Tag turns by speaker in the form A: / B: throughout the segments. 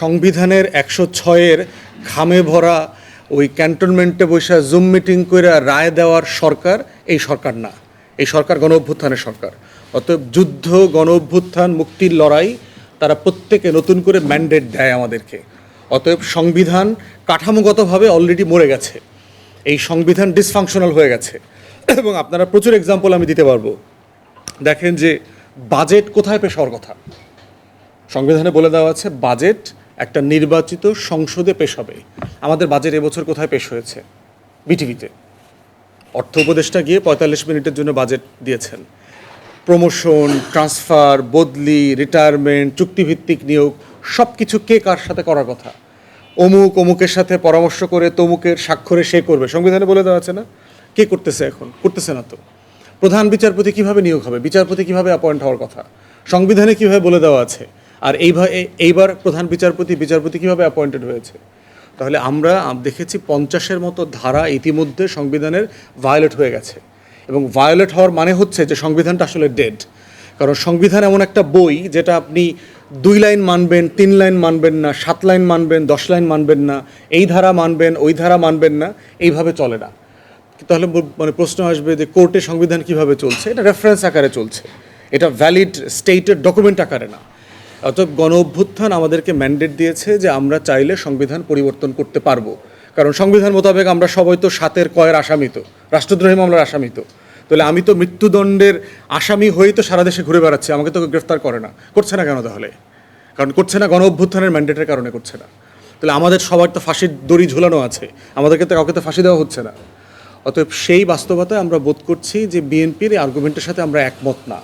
A: সংবিধানের একশো ছয়ের খামে ভরা ওই ক্যান্টনমেন্টে বসে জুম মিটিং করে রায় দেওয়ার সরকার এই সরকার না। এই সরকার গণ অভ্যুত্থানের সরকার। অতএব যুদ্ধ, গণ অভ্যুত্থান, মুক্তির লড়াই তারা প্রত্যেকে নতুন করে ম্যান্ডেট দেয় আমাদেরকে। অতএব সংবিধান কাঠামোগতভাবে অলরেডি মরে গেছে। এই সংবিধান ডিসফাংশনাল হয়ে গেছে। এবং আপনারা প্রচুর এক্সাম্পল আমি দিতে পারব। দেখেন যে বাজেট কোথায় পেশ হওয়ার কথা। সংবিধানে বলে দেওয়া আছে বাজেট একটা নির্বাচিত সংসদে পেশ হবে। আমাদের বাজেট এবছর কোথায় পেশ হয়েছে? বিটিভিতে। অর্থ উপদেষ্টা গিয়ে পঁয়তাল্লিশ মিনিটের জন্য বাজেট দিয়েছেন। প্রমোশন, ট্রান্সফার, বদলি, রিটায়ারমেন্ট, চুক্তিভিত্তিক নিয়োগ সব কিছু কে কার সাথে করার কথা? অমুক অমুকের সাথে পরামর্শ করে তমুকের স্বাক্ষরে সে করবে। সংবিধানে বলে দেওয়া আছে না? কে করতেছে এখন? করতেছে না তো। প্রধান বিচারপতি কীভাবে নিয়োগ হবে? বিচারপতি কীভাবে অ্যাপয়েন্ট হওয়ার কথা? সংবিধানে কীভাবে বলে দেওয়া আছে? আর এইভাবে এইবার প্রধান বিচারপতি বিচারপতি কীভাবে অ্যাপয়েন্টেড হয়েছে? তাহলে আমরা দেখেছি পঞ্চাশের মতো ধারা ইতিমধ্যে সংবিধানের ভায়োলেট হয়ে গেছে। এবং ভায়োলেট হওয়ার মানে হচ্ছে যে সংবিধানটা আসলে ডেড কারণ সংবিধান এমন একটা বই যেটা আপনি দুই লাইন মানবেন, তিন লাইন মানবেন না, সাত লাইন মানবেন, দশ লাইন মানবেন না, এই ধারা মানবেন, ওই ধারা মানবেন না, এইভাবে চলে না। তাহলে মানে প্রশ্ন আসবে যে কোর্টে সংবিধান কীভাবে চলছে? এটা রেফারেন্স আকারে চলছে। এটা ভ্যালিড স্টেটের ডকুমেন্ট আকারে না। অতএব গণ অভ্যুত্থান আমাদেরকে ম্যান্ডেট দিয়েছে যে আমরা চাইলে সংবিধান পরিবর্তন করতে পারব। কারণ সংবিধান মোতাবেক আমরা সবাই তো সাতের কয়ের আসামি তো রাষ্ট্রদ্রোহী মামলার আসামি তো তাহলে আমি তো মৃত্যুদণ্ডের আসামি হয়েই তো সারা দেশে ঘুরে বেড়াচ্ছি, আমাকে তো গ্রেফতার করে না। করছে না কেন তাহলে? কারণ করছে না গণ অভ্যুত্থানের ম্যান্ডেটের কারণে করছে না। তাহলে আমাদের সবার তো ফাঁসির দড়ি ঝুলানো আছে, আমাদেরকে তো কাউকে তো ফাঁসি দেওয়া হচ্ছে না। অতএব সেই বাস্তবতায় আমরা বোধ করছি যে বিএনপির এই আর্গুমেন্টের সাথে আমরা একমত না।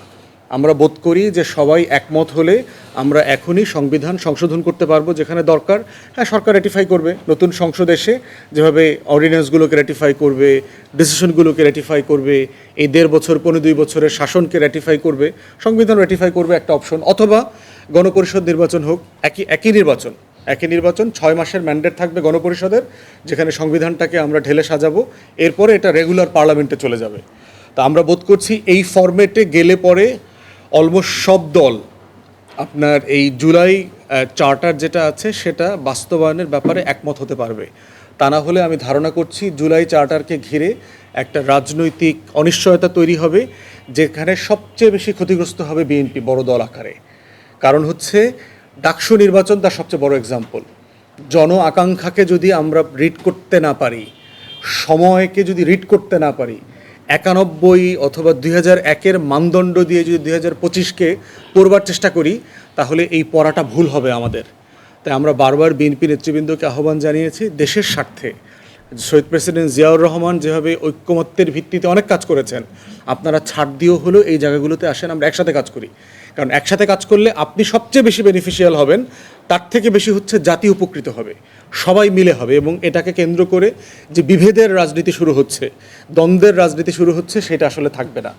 A: আমরা বোধ করি যে সবাই একমত হলে আমরা এখনই সংবিধান সংশোধন করতে পারব যেখানে দরকার। হ্যাঁ সরকার রেটিফাই করবে। নতুন সংসদ এসে যেভাবে অর্ডিন্যান্সগুলোকে রেটিফাই করবে ডিসিশনগুলোকে রেটিফাই করবে, এই দেড় বছর পনেরো দুই বছরের শাসনকে রেটিফাই করবে, সংবিধান রেটিফাই করবে একটা অপশন অথবা গণপরিষদ নির্বাচন হোক, একই একই নির্বাচন একই নির্বাচন, ছয় মাসের ম্যান্ডেট থাকবে গণপরিষদের, যেখানে সংবিধানটাকে আমরা ঢেলে সাজাবো, এরপরে এটা রেগুলার পার্লামেন্টে চলে যাবে। তা আমরা বোধ করছি এই ফরম্যাটে গেলে পরে অলমোস্ট সব দল আপনার এই জুলাই চার্টার যেটা আছে সেটা বাস্তবায়নের ব্যাপারে একমত হতে পারবে। তা না হলে আমি ধারণা করছি জুলাই চার্টারকে ঘিরে একটা রাজনৈতিক অনিশ্চয়তা তৈরি হবে, যেখানে সবচেয়ে বেশি ক্ষতিগ্রস্ত হবে বিএনপি বড় দল আকারে। কারণ হচ্ছে ডাকসু নির্বাচন তার সবচেয়ে বড় এক্সাম্পল জন আকাঙ্ক্ষাকে যদি আমরা রিড করতে না পারি, সময়কে যদি রিড করতে না পারি একানব্বই অথবা দুই হাজার একের মানদণ্ড দিয়ে যদি দুই হাজার পঁচিশকে পড়বার চেষ্টা করি, তাহলে এই পড়াটা ভুল হবে আমাদের। তাই আমরা বারবার বিএনপি নেতৃবৃন্দকে আহ্বান জানিয়েছি দেশের স্বার্থে। শহীদ প্রেসিডেন্ট জিয়াউর রহমান যেভাবে ঐক্যমত্যের ভিত্তিতে অনেক কাজ করেছেন, আপনারা ছাড় দিয়েও হলেও এই জায়গাগুলোতে আসেন, আমরা একসাথে কাজ করি। কারণ একসাথে কাজ করলে আপনি সবচেয়ে বেশি বেনিফিশিয়াল হবেন, তার থেকে বেশি হচ্ছে জাতি উপকৃত হবে। সবাই মিলে হবে এবং এটাকে কেন্দ্র করে যে বিভেদের রাজনীতি শুরু হচ্ছে, দ্বন্দ্বের রাজনীতি শুরু হচ্ছে, সেটা আসলে থাকবে না।